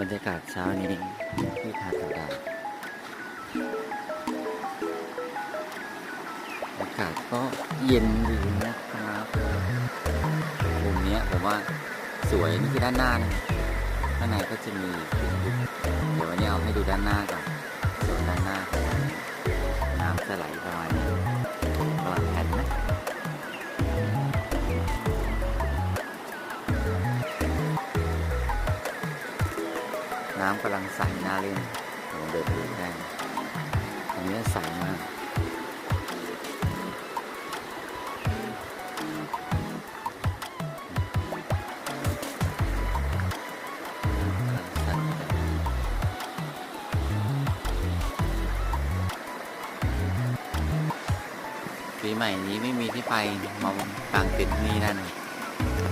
บรรยากาศเช้านี้ที่ทาตาดาอากาศก็เย็นดีนะครับมุมเนี้ยผมว่าสวยนี่คือด้านหน้านะข้างในก็จะมีเดี๋ยววันนี้เอาให้ดูด้านหน้าก่อนด้านหน้าน้ำจะไหลประมา น้ำกำลังใสน่าเล่นลองเดินดูได้นะอันนี้ใสมากปีใหม่นี้ไม่มีที่ไปมากางเต็นท์ที่นี่นั่น